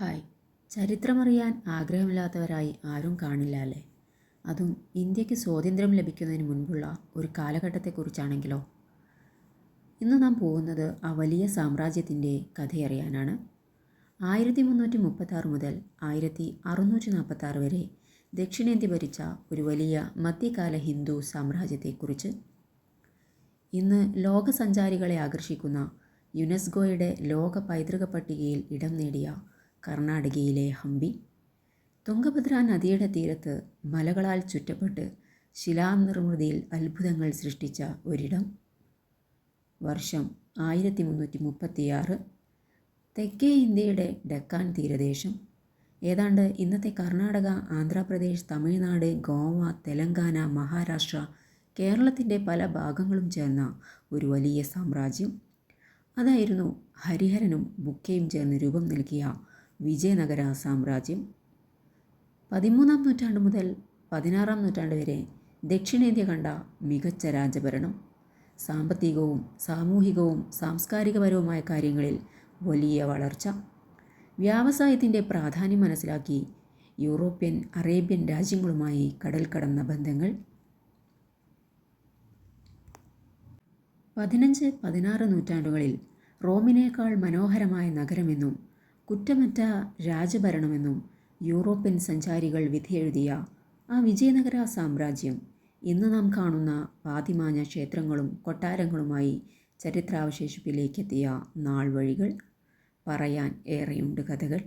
Hi. ചരിത്രമറിയാൻ ആഗ്രഹമില്ലാത്തവരായി ആരും കാണില്ല അല്ലേ? അതും ഇന്ത്യയ്ക്ക് സ്വാതന്ത്ര്യം ലഭിക്കുന്നതിന് മുൻപുള്ള ഒരു കാലഘട്ടത്തെക്കുറിച്ചാണെങ്കിലോ? ഇന്ന് നാം പോകുന്നത് ആ വലിയ സാമ്രാജ്യത്തിന്റെ കഥയറിയാനാണ്. ആയിരത്തി മുന്നൂറ്റി മുപ്പത്താറ് മുതൽ ആയിരത്തി അറുന്നൂറ്റി നാൽപ്പത്താറ് വരെ ദക്ഷിണേന്ത്യ ഭരിച്ച ഒരു വലിയ മധ്യകാല ഹിന്ദു സാമ്രാജ്യത്തെക്കുറിച്ച്. ഇന്ന് ലോകസഞ്ചാരികളെ ആകർഷിക്കുന്ന യുനെസ്കോയുടെ ലോക പൈതൃക പട്ടികയിൽ ഇടം നേടിയ കർണാടകയിലെ ഹംപി. തുംഗഭദ്ര നദിയുടെ തീരത്ത് മലകളാൽ ചുറ്റപ്പെട്ട് ശിലാനിർമ്മിതിയിൽ അത്ഭുതങ്ങൾ സൃഷ്ടിച്ച ഒരിടം. വർഷം ആയിരത്തി മുന്നൂറ്റി മുപ്പത്തിയാറ് തെക്കേ ഇന്ത്യയുടെ ഡെക്കാൻ തീരദേശം. ഏതാണ്ട് ഇന്നത്തെ കർണാടക ആന്ധ്രാപ്രദേശ് തമിഴ്നാട് ഗോവ തെലങ്കാന മഹാരാഷ്ട്ര കേരളത്തിന്റെ പല ഭാഗങ്ങളും ചേർന്ന ഒരു വലിയ സാമ്രാജ്യം. അതായിരുന്നു ഹരിഹരനും ബുക്കയും ചേർന്ന് രൂപം നൽകിയ വിജയനഗര സാമ്രാജ്യം. പതിമൂന്നാം നൂറ്റാണ്ട് മുതൽ പതിനാറാം നൂറ്റാണ്ട് വരെ ദക്ഷിണേന്ത്യ കണ്ട മികച്ച രാജഭരണം. സാമ്പത്തികവും സാമൂഹികവും സാംസ്കാരികപരവുമായ കാര്യങ്ങളിൽ വലിയ വളർച്ച. വ്യാവസായത്തിന്റെ പ്രാധാന്യം മനസ്സിലാക്കി യൂറോപ്യൻ അറേബ്യൻ രാജ്യങ്ങളുമായി കടൽ കടന്ന ബന്ധങ്ങൾ. പതിനഞ്ച് പതിനാറ് നൂറ്റാണ്ടുകളിൽ റോമിനേക്കാൾ മനോഹരമായ നഗരമെന്നും കുറ്റമറ്റ രാജഭരണമെന്നും യൂറോപ്യൻ സഞ്ചാരികൾ വിധിയെഴുതിയ ആ വിജയനഗര സാമ്രാജ്യം ഇന്ന് നാം കാണുന്ന പാതിമാഞ്ഞ ക്ഷേത്രങ്ങളും കൊട്ടാരങ്ങളുമായി ചരിത്രാവശേഷിപ്പിലേക്കെത്തിയ നാൾ വഴികൾ പറയാൻ ഏറെയുണ്ട് കഥകൾ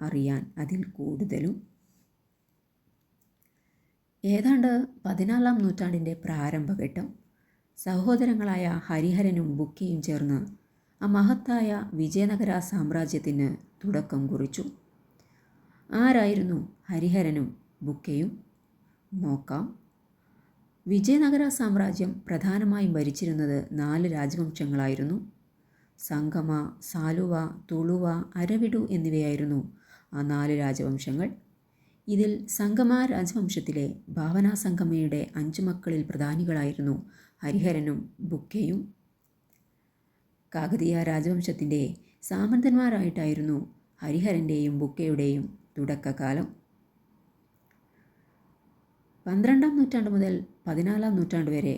അറിയാൻ അതിൽ കൂടുതലും. ഏതാണ്ട് പതിനാലാം നൂറ്റാണ്ടിന്റെ പ്രാരംഭഘട്ടം സഹോദരങ്ങളായ ഹരിഹരനും ബുക്കിയും ചേർന്ന് ആ മഹത്തായ വിജയനഗര സാമ്രാജ്യത്തിന് തുടക്കം കുറിച്ചു. ആരായിരുന്നു ഹരിഹരനും ബുക്കയും? നോക്കാം. വിജയനഗര സാമ്രാജ്യം പ്രധാനമായും ഭരിച്ചിരുന്നത് നാല് രാജവംശങ്ങളായിരുന്നു. സംഗമ സാലുവ തുളുവ അരവിടു എന്നിവയായിരുന്നു ആ നാല് രാജവംശങ്ങൾ. ഇതിൽ സംഗമ രാജവംശത്തിലെ ഭാവനാ സംഗമയുടെ അഞ്ചു മക്കളിൽ പ്രധാനികളായിരുന്നു ഹരിഹരനും ബുക്കയും. കാകതീയ രാജവംശത്തിന്റെ സാമന്തന്മാരായിട്ടായിരുന്നു ഹരിഹരന്റെയും ബുക്കയുടെയും തുടക്കകാലം. പന്ത്രണ്ടാം നൂറ്റാണ്ട് മുതൽ പതിനാലാം നൂറ്റാണ്ട് വരെ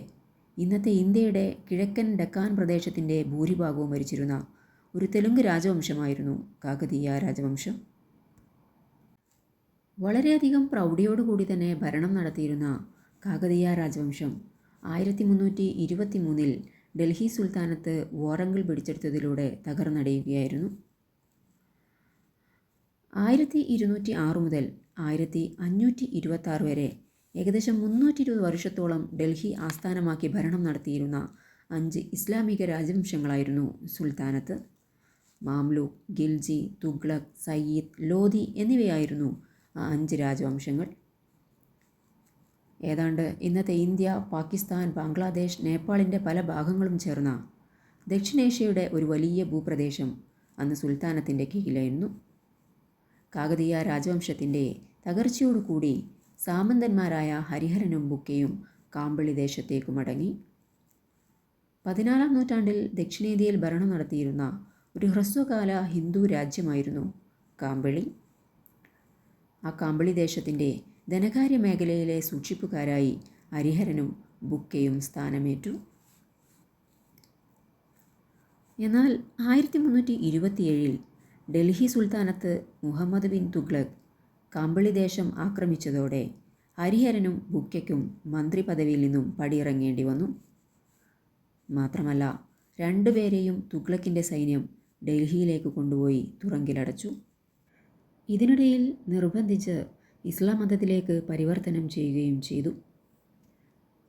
ഇന്നത്തെ ഇന്ത്യയുടെ കിഴക്കൻ ഡക്കാൻ പ്രദേശത്തിന്റെ ഭൂരിഭാഗവും ഭരിച്ചിരുന്ന ഒരു തെലുങ്ക് രാജവംശമായിരുന്നു കാകതീയ രാജവംശം. വളരെയധികം പ്രൗഢിയോടുകൂടി തന്നെ ഭരണം നടത്തിയിരുന്ന കാകതീയ രാജവംശം ആയിരത്തി മുന്നൂറ്റി ഇരുപത്തി മൂന്നിൽ ഡൽഹി സുൽത്താനത്ത് വോറങ്കിൾ പിടിച്ചെടുത്തതിലൂടെ തകർന്നടയുകയായിരുന്നു. ആയിരത്തി ഇരുന്നൂറ്റി ആറ് മുതൽ ആയിരത്തി അഞ്ഞൂറ്റി ഇരുപത്തി വരെ ഏകദേശം മുന്നൂറ്റി ഇരുപത് വർഷത്തോളം ഡൽഹി ആസ്ഥാനമാക്കി ഭരണം നടത്തിയിരുന്ന അഞ്ച് ഇസ്ലാമിക രാജവംശങ്ങളായിരുന്നു സുൽത്താനത്ത് മാംലു ഗിൽജി തുഗ്ലക് സയ്യിദ് ലോധി എന്നിവയായിരുന്നു ആ അഞ്ച് രാജവംശങ്ങൾ. ഏതാണ്ട് ഇന്നത്തെ ഇന്ത്യ പാകിസ്ഥാൻ ബംഗ്ലാദേശ് നേപ്പാളിന്റെ പല ഭാഗങ്ങളും ചേർന്ന ദക്ഷിണേഷ്യയുടെ ഒരു വലിയ ഭൂപ്രദേശം അന്ന് സുൽത്താനത്തിന്റെ കീഴിലായിരുന്നു. കാകതീയ രാജവംശത്തിന്റെ തകർച്ചയോടുകൂടി സാമന്തന്മാരായ ഹരിഹരനും ബുക്കയും കാമ്പിളി ദേശത്തേക്ക് മടങ്ങി. പതിനാലാം നൂറ്റാണ്ടിൽ ദക്ഷിണേന്ത്യയിൽ ഭരണം നടത്തിയിരുന്ന ഒരു ഹ്രസ്വകാല ഹിന്ദു രാജ്യമായിരുന്നു കാമ്പിളി. ആ കാമ്പിളി ദേശത്തിന്റെ ധനകാര്യ മേഖലയിലെ സൂക്ഷിപ്പുകാരായി ഹരിഹരനും ബുക്കയും സ്ഥാനമേറ്റു. എന്നാൽ ആയിരത്തി മുന്നൂറ്റി ഇരുപത്തിയേഴിൽ ഡൽഹി സുൽത്താനത്ത് മുഹമ്മദ് ബിൻ തുഗ്ലക് കാമ്പളി ദേശം ആക്രമിച്ചതോടെ ഹരിഹരനും ബുക്കയ്ക്കും മന്ത്രി പദവിയിൽ നിന്നും പടിയിറങ്ങേണ്ടി വന്നു. മാത്രമല്ല രണ്ടുപേരെയും തുഗ്ലക്കിന്റെ സൈന്യം ഡൽഹിയിലേക്ക് കൊണ്ടുപോയി തുറങ്കിലടച്ചു. ഇതിനിടയിൽ നിർബന്ധിച്ച് ഇസ്ലാം മതത്തിലേക്ക് പരിവർത്തനം ചെയ്യുകയും ചെയ്തു.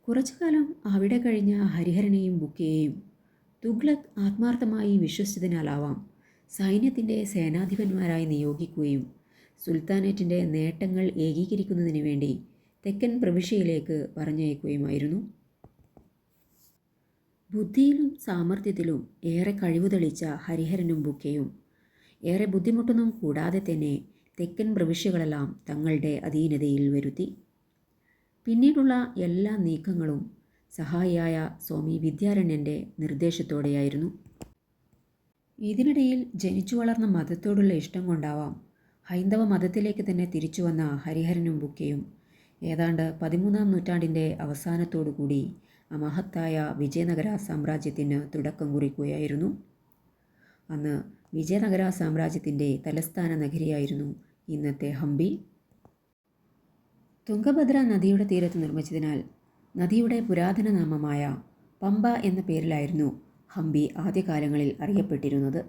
കുറച്ചു കാലം അവിടെ കഴിഞ്ഞ ഹരിഹരനെയും ബുക്കയെയും തുഗ്ലക് ആത്മാർത്ഥമായി വിശ്വസിച്ചതിനാലാവാം സൈന്യത്തിന്റെ സേനാധിപന്മാരായി നിയോഗിക്കുകയും സുൽത്താനേറ്റിന്റെ നേട്ടങ്ങൾ ഏകീകരിക്കുന്നതിന് വേണ്ടി തെക്കൻ പ്രവിശ്യയിലേക്ക് പറഞ്ഞയക്കുകയുമായിരുന്നു. ബുദ്ധിയിലും സാമർഥ്യത്തിലും ഏറെ കഴിവ് തെളിച്ച ഹരിഹരനും ബുക്കയും ഏറെ ബുദ്ധിമുട്ടൊന്നും കൂടാതെ തന്നെ തെക്കൻ പ്രവിശ്യകളെല്ലാം തങ്ങളുടെ അധീനതയിൽ വരുത്തി. പിന്നീടുള്ള എല്ലാ നീക്കങ്ങളും സഹായിയായ സ്വാമി വിദ്യാരണ്യന്റെ നിർദ്ദേശത്തോടെയായിരുന്നു. ഇതിനിടയിൽ ജനിച്ചു വളർന്ന മതത്തോടുള്ള ഇഷ്ടം കൊണ്ടാവാം. ഹൈന്ദവ മതത്തിലേക്ക് തന്നെ തിരിച്ചു വന്ന ഹരിഹരനും ബുക്കയും. ഏതാണ്ട് പതിമൂന്നാം നൂറ്റാണ്ടിന്റെ അവസാനത്തോടുകൂടി ആ മഹത്തായ വിജയനഗര സാമ്രാജ്യത്തിന് തുടക്കം കുറിക്കുകയായിരുന്നു. അന്ന് വിജയനഗര സാമ്രാജ്യത്തിന്റെ തലസ്ഥാന നഗരിയായിരുന്നു ഇന്നത്തെ ഹംപി. തുംഗഭദ്ര നദിയുടെ തീരത്ത് നിർമ്മിച്ചതിനാൽ നദിയുടെ പുരാതന നാമമായ പമ്പ എന്ന പേരിലായിരുന്നു ഹംപി ആദ്യകാലങ്ങളിൽ അറിയപ്പെട്ടിരുന്നത്.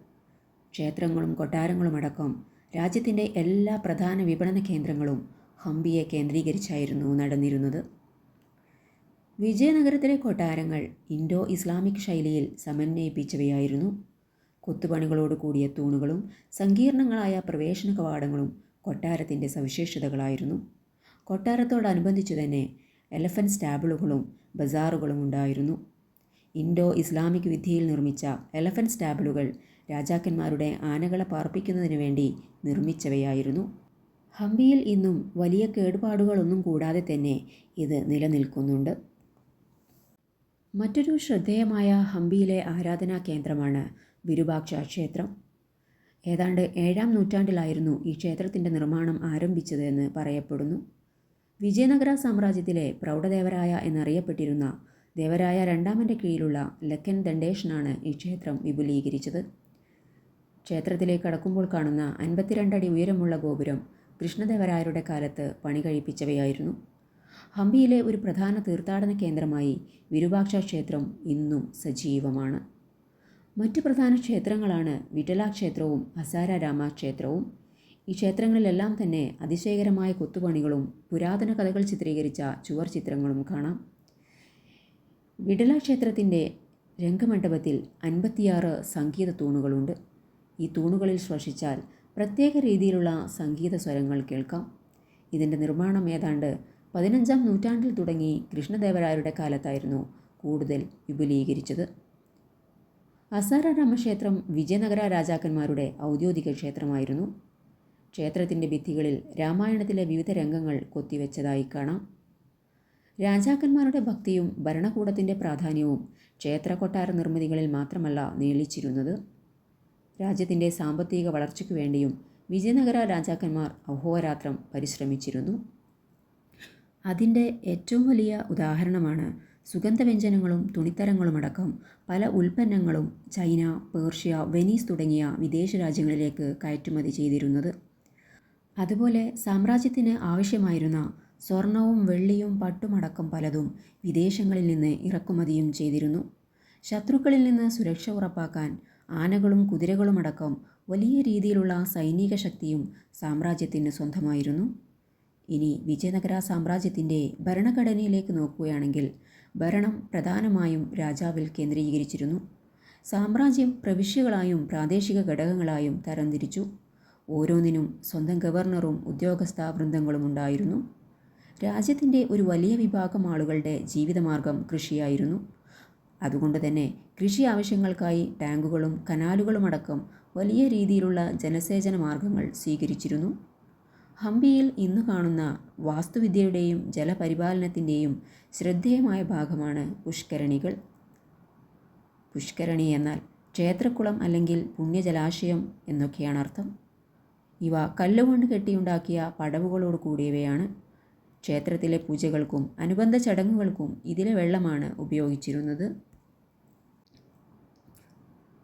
ക്ഷേത്രങ്ങളും കൊട്ടാരങ്ങളുമടക്കം രാജ്യത്തിന്റെ എല്ലാ പ്രധാന വിപണന കേന്ദ്രങ്ങളും ഹംപിയെ കേന്ദ്രീകരിച്ചായിരുന്നു നടന്നിരുന്നത്. വിജയനഗരത്തിലെ കൊട്ടാരങ്ങൾ ഇൻഡോ ഇസ്ലാമിക് ശൈലിയിൽ സമന്വയിപ്പിച്ചവയായിരുന്നു. കൊത്തുപണികളോട് കൂടിയ തൂണുകളും സങ്കീർണങ്ങളായ പ്രവേശന കവാടങ്ങളും കൊട്ടാരത്തിന്റെ സവിശേഷതകളായിരുന്നു. കൊട്ടാരത്തോടനുബന്ധിച്ചു തന്നെ എലഫന്റ് സ്റ്റാബിളുകളും ബസാറുകളും ഉണ്ടായിരുന്നു. ഇൻഡോ ഇസ്ലാമിക് വിദ്യയിൽ നിർമ്മിച്ച എലഫന്റ് സ്റ്റാബിളുകൾ രാജാക്കന്മാരുടെ ആനകളെ പാർപ്പിക്കുന്നതിന് വേണ്ടി നിർമ്മിച്ചവയായിരുന്നു. ഹംപിയിൽ ഇന്നും വലിയ കേടുപാടുകളൊന്നും കൂടാതെ തന്നെ ഇത് നിലനിൽക്കുന്നുണ്ട്. മറ്റൊരു ശ്രദ്ധേയമായ ഹംപിയിലെ ആരാധനാ കേന്ദ്രമാണ് വിരുപാക്ഷ ക്ഷേത്രം. ഏതാണ്ട് ഏഴാം നൂറ്റാണ്ടിലായിരുന്നു ഈ ക്ഷേത്രത്തിന്റെ നിർമ്മാണം ആരംഭിച്ചത് എന്ന് പറയപ്പെടുന്നു. വിജയനഗര സാമ്രാജ്യത്തിലെ പ്രൗഢദേവരായ എന്നറിയപ്പെട്ടിരുന്ന ദേവരായ രണ്ടാമന്റെ കീഴിലുള്ള ലക്കൻ ദണ്ഡേഷനാണ് ഈ ക്ഷേത്രം വിപുലീകരിച്ചത്. ക്ഷേത്രത്തിലേക്ക് കടക്കുമ്പോൾ കാണുന്ന അൻപത്തിരണ്ടടി ഉയരമുള്ള ഗോപുരം കൃഷ്ണദേവരായരുടെ കാലത്ത് പണി കഴിപ്പിച്ചവയായിരുന്നു. ഹംപിയിലെ ഒരു പ്രധാന തീർത്ഥാടന കേന്ദ്രമായി വിരൂപാക്ഷ ക്ഷേത്രം ഇന്നും സജീവമാണ്. മറ്റു പ്രധാന ക്ഷേത്രങ്ങളാണ് വിട്ടല ക്ഷേത്രവും ഹസാര രാമ ക്ഷേത്രവും ഈ ക്ഷേത്രങ്ങളിലെല്ലാം തന്നെ അതിശയകരമായ കൊത്തുപണികളും പുരാതന കഥകൾ ചിത്രീകരിച്ച ചുവർ ചിത്രങ്ങളും കാണാം. വിഠല ക്ഷേത്രത്തിന്റെ രംഗമണ്ഡപത്തിൽ അൻപത്തിയാറ് സംഗീത തൂണുകളുണ്ട്. ഈ തൂണുകളിൽ ശ്വസിച്ചാൽ പ്രത്യേക രീതിയിലുള്ള സംഗീത സ്വരങ്ങൾ കേൾക്കാം. ഇതിന്റെ നിർമ്മാണം ഏതാണ്ട് പതിനഞ്ചാം നൂറ്റാണ്ടിൽ തുടങ്ങി കൃഷ്ണദേവരായരുടെ കാലത്തായിരുന്നു കൂടുതൽ വിപുലീകരിച്ചത്. അസാരാമക്ഷേത്രം വിജയനഗര രാജാക്കന്മാരുടെ ഔദ്യോഗിക ക്ഷേത്രമായിരുന്നു. ക്ഷേത്രത്തിന്റെ ഭിത്തികളിൽ രാമായണത്തിലെ വിവിധ രംഗങ്ങൾ കൊത്തിവെച്ചതായി കാണാം. രാജാക്കന്മാരുടെ ഭക്തിയും ഭരണകൂടത്തിന്റെ പ്രാധാന്യവും ക്ഷേത്ര കൊട്ടാര നിർമ്മിതികളിൽ മാത്രമല്ല നീളിച്ചിരുന്നത്. രാജ്യത്തിന്റെ സാമ്പത്തിക വളർച്ചയ്ക്ക് വേണ്ടിയും വിജയനഗര രാജാക്കന്മാർ അഹോരാത്രം പരിശ്രമിച്ചിരുന്നു. അതിന്റെ ഏറ്റവും വലിയ ഉദാഹരണമാണ് സുഗന്ധവ്യഞ്ജനങ്ങളും തുണിത്തരങ്ങളുമടക്കം പല ഉൽപ്പന്നങ്ങളും ചൈന പേർഷ്യ വെനീസ് തുടങ്ങിയ വിദേശ രാജ്യങ്ങളിലേക്ക് കയറ്റുമതി ചെയ്തിരുന്നത്. അതുപോലെ സാമ്രാജ്യത്തിന് ആവശ്യമായിരുന്ന സ്വർണവും വെള്ളിയും പട്ടുമടക്കം പലതും വിദേശങ്ങളിൽ നിന്ന് ഇറക്കുമതിയും ചെയ്തിരുന്നു. ശത്രുക്കളിൽ നിന്ന് സുരക്ഷ ഉറപ്പാക്കാൻ ആനകളും കുതിരകളുമടക്കം വലിയ രീതിയിലുള്ള സൈനിക ശക്തിയും സാമ്രാജ്യത്തിന് സ്വന്തമായിരുന്നു. ഇനി വിജയനഗര സാമ്രാജ്യത്തിന്റെ ഭരണഘടനയിലേക്ക് നോക്കുകയാണെങ്കിൽ ഭരണം പ്രധാനമായും രാജാവിൽ കേന്ദ്രീകരിച്ചിരുന്നു. സാമ്രാജ്യം പ്രവിശ്യകളായും പ്രാദേശിക ഘടകങ്ങളായും തരംതിരിച്ചു. ഓരോന്നിനും സ്വന്തം ഗവർണറും ഉദ്യോഗസ്ഥ വൃന്ദങ്ങളും ഉണ്ടായിരുന്നു രാജ്യത്തിന്റെ ഒരു വലിയ വിഭാഗം ആളുകളുടെ ജീവിതമാർഗം കൃഷിയായിരുന്നു. അതുകൊണ്ട് തന്നെ കൃഷി ആവശ്യങ്ങൾക്കായി ടാങ്കുകളും കനാലുകളുമടക്കം വലിയ രീതിയിലുള്ള ജലസേചന മാർഗങ്ങൾ സ്വീകരിച്ചിരുന്നു. ഹംപിയിൽ ഇന്ന് കാണുന്ന വാസ്തുവിദ്യയുടെയും ജലപരിപാലനത്തിന്റെയും ശ്രദ്ധേയമായ ഭാഗമാണ് പുഷ്കരണികൾ. പുഷ്കരണി എന്നാൽ ക്ഷേത്രക്കുളം അല്ലെങ്കിൽ പുണ്യജലാശയം എന്നൊക്കെയാണ് അർത്ഥം. ഇവ കല്ലുകൊണ്ട് കെട്ടിയുണ്ടാക്കിയ പടവുകളോട് കൂടിയവയാണ്. ക്ഷേത്രത്തിലെ പൂജകൾക്കും അനുബന്ധ ചടങ്ങുകൾക്കും ഇതിലെ വെള്ളമാണ് ഉപയോഗിച്ചിരുന്നത്.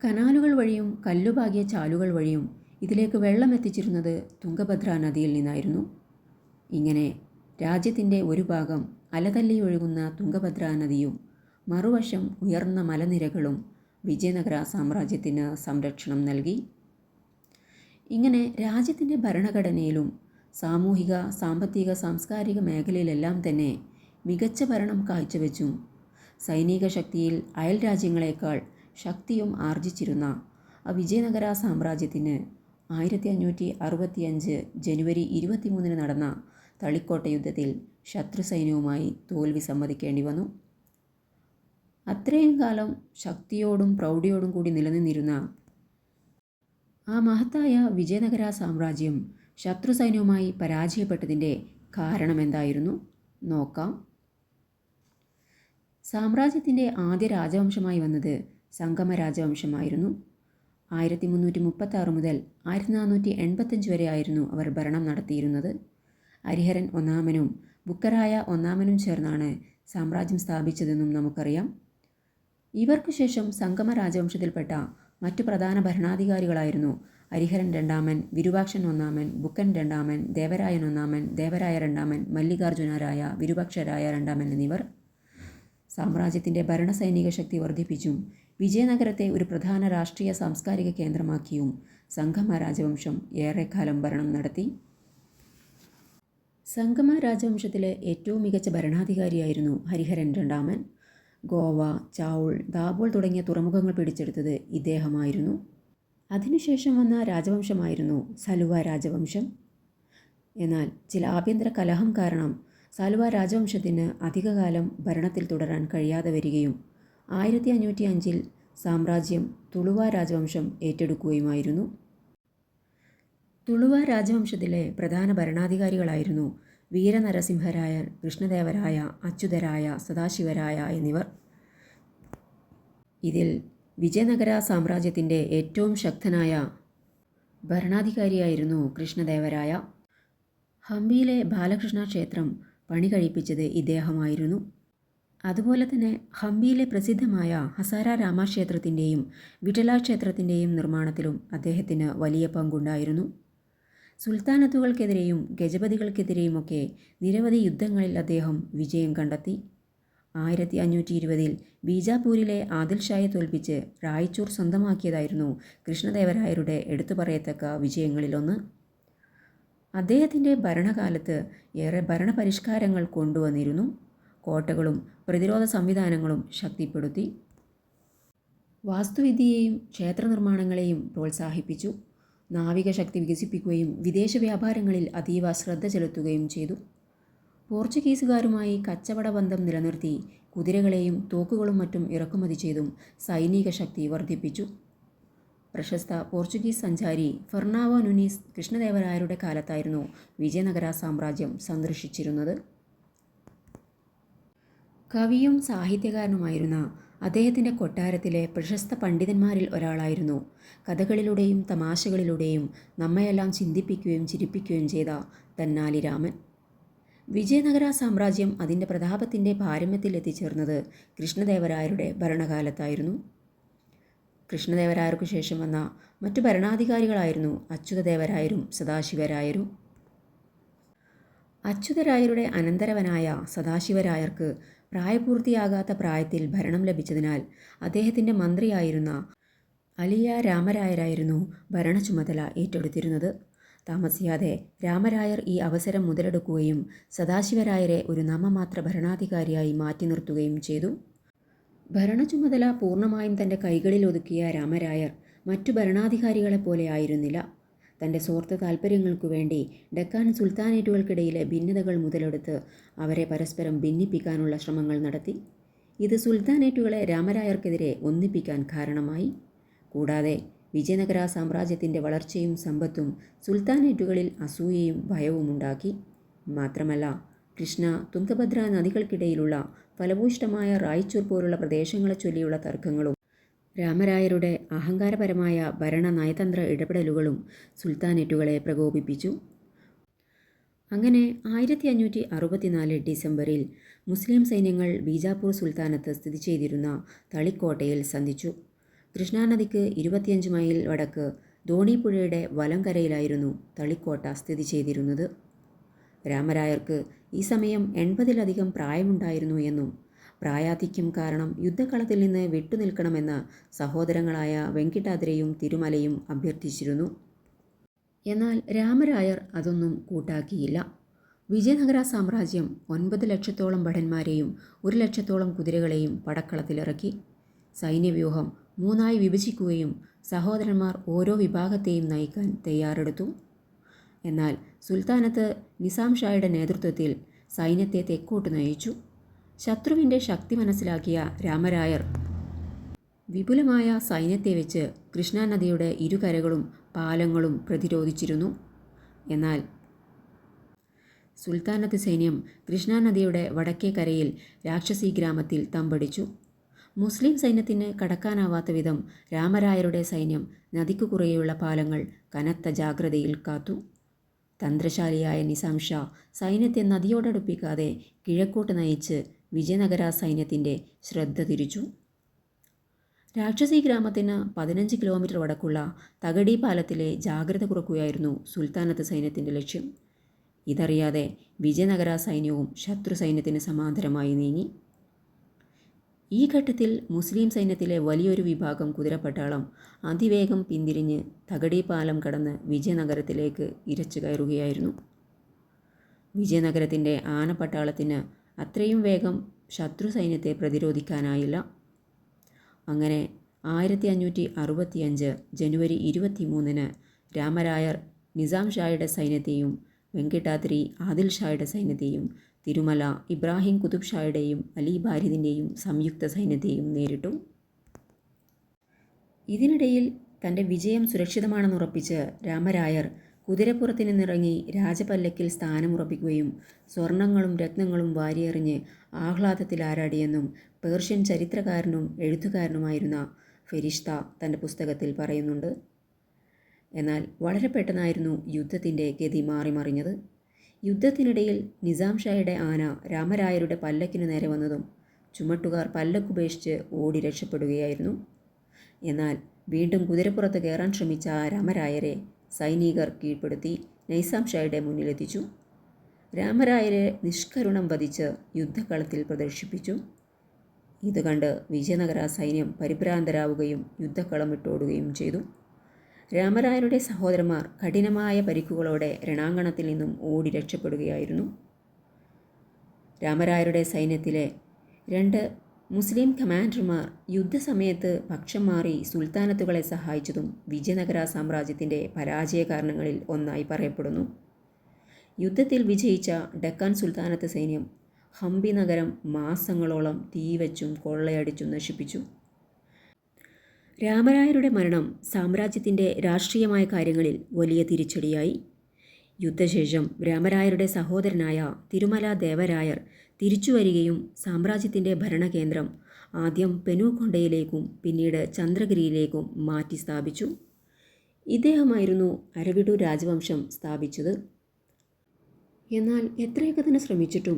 കനാലുകൾ വഴിയും കല്ലുപാകിയ ചാലുകൾ വഴിയും ഇതിലേക്ക് വെള്ളം എത്തിച്ചിരുന്നത് തുംഗഭദ്ര നദിയിൽ നിന്നായിരുന്നു. ഇങ്ങനെ രാജ്യത്തിന്റെ ഒരു ഭാഗം അലതല്ലി ഒഴുകുന്ന തുംഗഭദ്ര നദിയും മറുവശം ഉയർന്ന മലനിരകളും വിജയനഗര സാമ്രാജ്യത്തിന് സംരക്ഷണം നൽകി. ഇങ്ങനെ രാജ്യത്തിന്റെ ഭരണഘടനയിലും സാമൂഹിക സാമ്പത്തിക സാംസ്കാരിക മേഖലയിലെല്ലാം തന്നെ മികച്ച ഭരണം കാഴ്ചവെച്ചു. സൈനിക ശക്തിയിൽ അയൽ രാജ്യങ്ങളെക്കാൾ ശക്തിയും ആർജിച്ചിരുന്ന വിജയനഗര സാമ്രാജ്യത്തിന് ആയിരത്തി അഞ്ഞൂറ്റി അറുപത്തിയഞ്ച് ജനുവരി ഇരുപത്തിമൂന്നിന് നടന്ന തളിക്കോട്ട യുദ്ധത്തിൽ ശത്രു സൈന്യവുമായി തോൽവി സമ്മതിക്കേണ്ടി വന്നു. അത്രയും കാലം ശക്തിയോടും പ്രൗഢിയോടും കൂടി നിലനിന്നിരുന്ന ആ മഹത്തായ വിജയനഗര സാമ്രാജ്യം ശത്രു സൈന്യവുമായി പരാജയപ്പെട്ടതിന്റെ കാരണമെന്തായിരുന്നു? നോക്കാം. സാമ്രാജ്യത്തിന്റെ ആദ്യ രാജവംശമായി വന്നത് സംഗമ രാജവംശമായിരുന്നു. ആയിരത്തി മുന്നൂറ്റി മുപ്പത്തി മുതൽ ആയിരത്തി നാനൂറ്റി എൺപത്തഞ്ച് വരെ ആയിരുന്നു അവർ ഭരണം നടത്തിയിരുന്നത്. ഹരിഹരൻ ഒന്നാമനും ബുക്കറായ ഒന്നാമനും ചേർന്നാണ് സാമ്രാജ്യം സ്ഥാപിച്ചതെന്നും നമുക്കറിയാം. ഇവർക്കു ശേഷം സംഗമ രാജവംശത്തിൽപ്പെട്ട മറ്റു പ്രധാന ഭരണാധികാരികളായിരുന്നു ഹരിഹരൻ രണ്ടാമൻ വിരുപാക്ഷൻ ഒന്നാമൻ ബുക്കൻ രണ്ടാമൻ ദേവരായൻ ഒന്നാമൻ ദേവരായ രണ്ടാമൻ മല്ലികാർജുനരായ വിരുപാക്ഷരായ രണ്ടാമൻ എന്നിവർ സാമ്രാജ്യത്തിന്റെ ഭരണസൈനിക ശക്തി വർദ്ധിപ്പിച്ചും വിജയനഗരത്തെ ഒരു പ്രധാന രാഷ്ട്രീയ സാംസ്കാരിക കേന്ദ്രമാക്കിയും സംഗമ രാജവംശം ഏറെക്കാലം ഭരണം നടത്തി. സംഗമ രാജവംശത്തിലെ ഏറ്റവും മികച്ച ഭരണാധികാരിയായിരുന്നു ഹരിഹരൻ രണ്ടാമൻ. ഗോവ ചാവുൾ ദാബോൾ തുടങ്ങിയ തുറമുഖങ്ങൾ പിടിച്ചെടുത്തത് ഇദ്ദേഹമായിരുന്നു. അതിനുശേഷം വന്ന രാജവംശമായിരുന്നു സലുവ രാജവംശം. എന്നാൽ ചില ആഭ്യന്തര കലഹം കാരണം സാലുവ രാജവംശത്തിന് അധികകാലം ഭരണത്തിൽ തുടരാൻ കഴിയാതെ വരികയും ആയിരത്തി അഞ്ഞൂറ്റി അഞ്ചിൽ സാമ്രാജ്യം തുളുവ രാജവംശം ഏറ്റെടുക്കുകയുമായിരുന്നു. തുളുവ രാജവംശത്തിലെ പ്രധാന ഭരണാധികാരികളായിരുന്നു വീരനരസിംഹരായർ കൃഷ്ണദേവരായ അച്യുതരായ സദാശിവരായ എന്നിവർ. ഇതിൽ വിജയനഗര സാമ്രാജ്യത്തിന്റെ ഏറ്റവും ശക്തനായ ഭരണാധികാരിയായിരുന്നു കൃഷ്ണദേവരായ. ഹംപിയിലെ ബാലകൃഷ്ണ ക്ഷേത്രം പണി കഴിപ്പിച്ചത് ഇദ്ദേഹമായിരുന്നു. അതുപോലെ തന്നെ ഹംപിയിലെ പ്രസിദ്ധമായ ഹസാര രാമക്ഷേത്രത്തിന്റെയും വിഠല ക്ഷേത്രത്തിന്റെയും നിർമ്മാണത്തിലും അദ്ദേഹത്തിന് വലിയ പങ്കുണ്ടായിരുന്നു. സുൽത്താനത്തുകൾക്കെതിരെയും ഗജപതികൾക്കെതിരെയുമൊക്കെ നിരവധി യുദ്ധങ്ങളിൽ അദ്ദേഹം വിജയം കണ്ടെത്തി. ആയിരത്തി അഞ്ഞൂറ്റി ഇരുപതിൽ ബീജാപൂരിലെ ആദിൽഷായെ തോൽപ്പിച്ച് റായ്ചൂർ സ്വന്തമാക്കിയതായിരുന്നു കൃഷ്ണദേവരായരുടെ എടുത്തു പറയത്തക്ക വിജയങ്ങളിലൊന്ന്. അദ്ദേഹത്തിന്റെ ഭരണകാലത്ത് ഏറെ ഭരണപരിഷ്കാരങ്ങൾ കൊണ്ടുവന്നിരുന്നു. കോട്ടകളും പ്രതിരോധ സംവിധാനങ്ങളും ശക്തിപ്പെടുത്തി. വാസ്തുവിദ്യയെയും ക്ഷേത്ര നിർമ്മാണങ്ങളെയും പ്രോത്സാഹിപ്പിച്ചു. നാവിക ശക്തി വികസിപ്പിക്കുകയും വിദേശ വ്യാപാരങ്ങളിൽ അതീവ ശ്രദ്ധ ചെലുത്തുകയും ചെയ്തു. പോർച്ചുഗീസുകാരുമായി കച്ചവട ബന്ധം നിലനിർത്തി കുതിരകളെയും തോക്കുകളും മറ്റും ഇറക്കുമതി ചെയ്തും സൈനിക ശക്തി വർദ്ധിപ്പിച്ചു. പ്രശസ്ത പോർച്ചുഗീസ് സഞ്ചാരി ഫെർണാവോ നുനീസ് കൃഷ്ണദേവരായരുടെ കാലത്തായിരുന്നു വിജയനഗര സാമ്രാജ്യം സന്ദർശിച്ചിരുന്നത് കവിയും സാഹിത്യകാരനുമായിരുന്ന അദ്ദേഹത്തിന്റെ കൊട്ടാരത്തിലെ പ്രശസ്ത പണ്ഡിതന്മാരിൽ ഒരാളായിരുന്നു. കഥകളിലൂടെയും തമാശകളിലൂടെയും നമ്മയെല്ലാം ചിന്തിപ്പിക്കുകയും ചിരിപ്പിക്കുകയും ചെയ്ത തന്നാലി രാമൻ വിജയനഗര സാമ്രാജ്യം അതിന്റെ പ്രതാപത്തിന്റെ പാരമ്യത്തിൽ എത്തിച്ചേർന്നത് കൃഷ്ണദേവരായരുടെ ഭരണകാലത്തായിരുന്നു. കൃഷ്ണദേവരായർക്കു ശേഷം വന്ന മറ്റു ഭരണാധികാരികളായിരുന്നു അച്യുതദേവരായരും സദാശിവരായരും. അച്യുതരായരുടെ അനന്തരവനായ സദാശിവരായർക്ക് പ്രായപൂർത്തിയാകാത്ത പ്രായത്തിൽ ഭരണം ലഭിച്ചതിനാൽ അദ്ദേഹത്തിന്റെ മന്ത്രിയായിരുന്ന അലിയ രാമരായരായിരുന്നു ഭരണ ചുമതല ഏറ്റെടുത്തിരുന്നത്. താമസിയാതെ രാമരായർ ഈ അവസരം മുതലെടുക്കുകയും സദാശിവരായരെ ഒരു നാമമാത്ര ഭരണാധികാരിയായി മാറ്റി നിർത്തുകയും ചെയ്തു. ഭരണചുമതല പൂർണമായും തന്റെ കൈകളിൽ ഒതുക്കിയ രാമരായർ മറ്റു ഭരണാധികാരികളെ പോലെ ആയിരുന്നില്ല. തന്റെ സ്വാർത്ഥ താൽപ്പര്യങ്ങൾക്കു വേണ്ടി ഡക്കാൻ സുൽത്താനേറ്റുകൾക്കിടയിലെ ഭിന്നതകൾ മുതലെടുത്ത് അവരെ പരസ്പരം ഭിന്നിപ്പിക്കാനുള്ള ശ്രമങ്ങൾ നടത്തി. ഇത് സുൽത്താനേറ്റുകളെ രാമരായർക്കെതിരെ ഒന്നിപ്പിക്കാൻ കാരണമായി. കൂടാതെ വിജയനഗര സാമ്രാജ്യത്തിന്റെ വളർച്ചയും സമ്പത്തും സുൽത്താനേറ്റുകളിൽ അസൂയയും ഭയവും ഉണ്ടാക്കി. മാത്രമല്ല കൃഷ്ണ തുംഗഭദ്ര നദികൾക്കിടയിലുള്ള ഫലഭൂഷ്ടമായ റായ്ചൂർ പോലുള്ള പ്രദേശങ്ങളെ ചൊല്ലിയുള്ള തർക്കങ്ങളും രാമരായരുടെ അഹങ്കാരപരമായ ഭരണ നയതന്ത്ര ഇടപെടലുകളും സുൽത്താനേറ്റുകളെ പ്രകോപിപ്പിച്ചു. അങ്ങനെ ആയിരത്തി അഞ്ഞൂറ്റി അറുപത്തിനാല് ഡിസംബറിൽ മുസ്ലിം സൈന്യങ്ങൾ ബീജാപ്പൂർ സുൽത്താനത്ത് സ്ഥിതി ചെയ്തിരുന്ന തളിക്കോട്ടയിൽ സന്ധിച്ചു. കൃഷ്ണാനദിക്ക് ഇരുപത്തിയഞ്ച് മൈൽ വടക്ക് ധോണിപ്പുഴയുടെ വലംകരയിലായിരുന്നു തളിക്കോട്ട സ്ഥിതി ചെയ്തിരുന്നത്. രാമരായർക്ക് ഈ സമയം എൺപതിലധികം പ്രായമുണ്ടായിരുന്നു എന്നും പ്രായാധിക്യം കാരണം യുദ്ധക്കളത്തിൽ നിന്ന് വിട്ടുനിൽക്കണമെന്ന് സഹോദരങ്ങളായ വെങ്കിട്ടാദ്രയും തിരുമലയും അഭ്യർത്ഥിച്ചിരുന്നു. എന്നാൽ രാമരായർ അതൊന്നും കൂട്ടാക്കിയില്ല. വിജയനഗര സാമ്രാജ്യം ഒൻപത് ലക്ഷത്തോളം ഭടന്മാരെയും ഒരു ലക്ഷത്തോളം കുതിരകളെയും പടക്കളത്തിലിറക്കി. സൈന്യവ്യൂഹം മൂന്നായി വിഭജിക്കുകയും സഹോദരന്മാർ ഓരോ വിഭാഗത്തെയും നയിക്കാൻ തയ്യാറെടുത്തു. എന്നാൽ സുൽത്താനത്ത് നിസാം ഷായുടെ നേതൃത്വത്തിൽ സൈന്യത്തെ തെക്കോട്ട് നയിച്ചു. ശത്രുവിന്റെ ശക്തി മനസ്സിലാക്കിയ രാമരായർ വിപുലമായ സൈന്യത്തെ വെച്ച് കൃഷ്ണാനദിയുടെ ഇരുകരകളും പാലങ്ങളും പ്രതിരോധിച്ചിരുന്നു. എന്നാൽ സുൽത്താനത്ത് സൈന്യം കൃഷ്ണാനദിയുടെ വടക്കേ കരയിൽ രാക്ഷസി ഗ്രാമത്തിൽ തമ്പടിച്ചു. മുസ്ലിം സൈന്യത്തിന് കടക്കാനാവാത്ത വിധം രാമരായരുടെ സൈന്യം നദിക്കു കുറേയുള്ള പാലങ്ങൾ കനത്ത ജാഗ്രതയിൽ കാത്തു. തന്ത്രശാലിയായ നിസാം ഷാ സൈന്യത്തെ നദിയോടടുപ്പിക്കാതെ കിഴക്കോട്ട് നയിച്ച് വിജയനഗര സൈന്യത്തിന്റെ ശ്രദ്ധ തിരിച്ചു. രാക്ഷസി ഗ്രാമത്തിന് പതിനഞ്ച് കിലോമീറ്റർ വടക്കുള്ള തകടി പാലത്തിലെ ജാഗ്രത കുറക്കുകയായിരുന്നു സുൽത്താനത്ത് സൈന്യത്തിന്റെ ലക്ഷ്യം. ഇതറിയാതെ വിജയനഗര സൈന്യവും ശത്രു സൈന്യത്തിന് സമാന്തരമായി നീങ്ങി. ഈ ഘട്ടത്തിൽ മുസ്ലിം സൈന്യത്തിലെ വലിയൊരു വിഭാഗം കുതിരപ്പട്ടാളം അതിവേഗം പിന്തിരിഞ്ഞ് തകടി പാലം കടന്ന് വിജയനഗരത്തിലേക്ക് ഇരച്ചു കയറുകയായിരുന്നു. വിജയനഗരത്തിന്റെ ആനപ്പട്ടാളത്തിന് അത്രയും വേഗം ശത്രു സൈന്യത്തെ പ്രതിരോധിക്കാനായില്ല. അങ്ങനെ ആയിരത്തി അഞ്ഞൂറ്റി അറുപത്തിയഞ്ച് ജനുവരി ഇരുപത്തി മൂന്നിന് രാമരായർ നിസാം ഷായുടെ സൈന്യത്തെയും വെങ്കിട്ടാദ്രി ആദിൽ ഷായുടെ സൈന്യത്തെയും തിരുമല ഇബ്രാഹിം കുതുബ് ഷായുടെയും അലി ബാരിദിന്റെയും സംയുക്ത സൈന്യത്തെയും നേരിട്ടു. ഇതിനിടയിൽ തന്റെ വിജയം സുരക്ഷിതമാണെന്ന് ഉറപ്പിച്ച് രാമരായർ കുതിരപ്പുറത്ത് നിന്നിറങ്ങി രാജപല്ലക്കിൽ സ്ഥാനമുറപ്പിക്കുകയും സ്വർണങ്ങളും രത്നങ്ങളും വാരിയെറിഞ്ഞ് ആഹ്ലാദത്തിൽ ആരാടിയെന്നും പേർഷ്യൻ ചരിത്രകാരനും എഴുത്തുകാരനുമായിരുന്ന ഫെരിഷ്ത തന്റെ പുസ്തകത്തിൽ പറയുന്നുണ്ട്. എന്നാൽ വളരെ പെട്ടെന്നായിരുന്നു യുദ്ധത്തിന്റെ ഗതി മാറിമറിഞ്ഞത്. യുദ്ധത്തിനിടയിൽ നിസാം ഷായുടെ ആന രാമരായരുടെ പല്ലക്കിന് നേരെ വന്നതും ചുമട്ടുകാർ പല്ലക്കുപേക്ഷിച്ച് ഓടി രക്ഷപ്പെടുകയായിരുന്നു. എന്നാൽ വീണ്ടും കുതിരപ്പുറത്ത് കയറാൻ ശ്രമിച്ച രാമരായരെ സൈനികർ കീഴ്പ്പെടുത്തി നൈസാം ഷായുടെ മുന്നിലെത്തിച്ചു. രാമരായരെ നിഷ്കരുണം വധിച്ച് യുദ്ധക്കളത്തിൽ പ്രദർശിപ്പിച്ചു. ഇത് കണ്ട് വിജയനഗര സൈന്യം പരിഭ്രാന്തരാവുകയും യുദ്ധക്കളം വിട്ടോടുകയും ചെയ്തു. രാമരായരുടെ സഹോദരന്മാർ കഠിനമായ പരിക്കുകളോടെ രണാങ്കണത്തിൽ നിന്നും ഓടി രക്ഷപ്പെടുകയായിരുന്നു. രാമരായരുടെ സൈന്യത്തിലെ രണ്ട് മുസ്ലിം കമാൻഡർമാർ യുദ്ധസമയത്ത് പക്ഷം മാറി സുൽത്താനത്തുകളെ സഹായിച്ചതും വിജയനഗര സാമ്രാജ്യത്തിന്റെ പരാജയ കാരണങ്ങളിൽ ഒന്നായി പറയപ്പെടുന്നു. യുദ്ധത്തിൽ വിജയിച്ച ഡക്കാൻ സുൽത്താനത്ത് സൈന്യം ഹംപി നഗരം മാസങ്ങളോളം തീവച്ചും കൊള്ളയടിച്ചും നശിപ്പിച്ചു. രാമരായരുടെ മരണം സാമ്രാജ്യത്തിന്റെ രാഷ്ട്രീയമായ കാര്യങ്ങളിൽ വലിയ തിരിച്ചടിയായി. യുദ്ധശേഷം രാമരായരുടെ സഹോദരനായ തിരുമല ദേവരായർ തിരിച്ചുവരികയും സാമ്രാജ്യത്തിന്റെ ഭരണകേന്ദ്രം ആദ്യം പെനുകൊണ്ടയിലേക്കും പിന്നീട് ചന്ദ്രഗിരിയിലേക്കും മാറ്റി സ്ഥാപിച്ചു. ഇദ്ദേഹമായിരുന്നു അരവിടു രാജവംശം സ്ഥാപിച്ചത്. എന്നാൽ എത്രയൊക്കെ തന്നെ ശ്രമിച്ചിട്ടും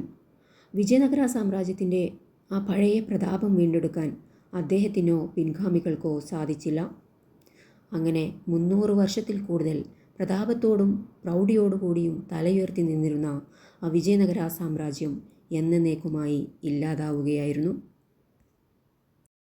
വിജയനഗര സാമ്രാജ്യത്തിന്റെ ആ പഴയ പ്രതാപം വീണ്ടെടുക്കാൻ അദ്ദേഹത്തിനോ പിൻഗാമികൾക്കോ സാധിച്ചില്ല. അങ്ങനെ മുന്നൂറ് വർഷത്തിൽ കൂടുതൽ പ്രതാപത്തോടും പ്രൗഢിയോടുകൂടിയും തലയുയർത്തി നിന്നിരുന്ന ആ വിജയനഗര സാമ്രാജ്യം എന്നേക്കുമായി ഇല്ലാതാവുകയായിരുന്നു.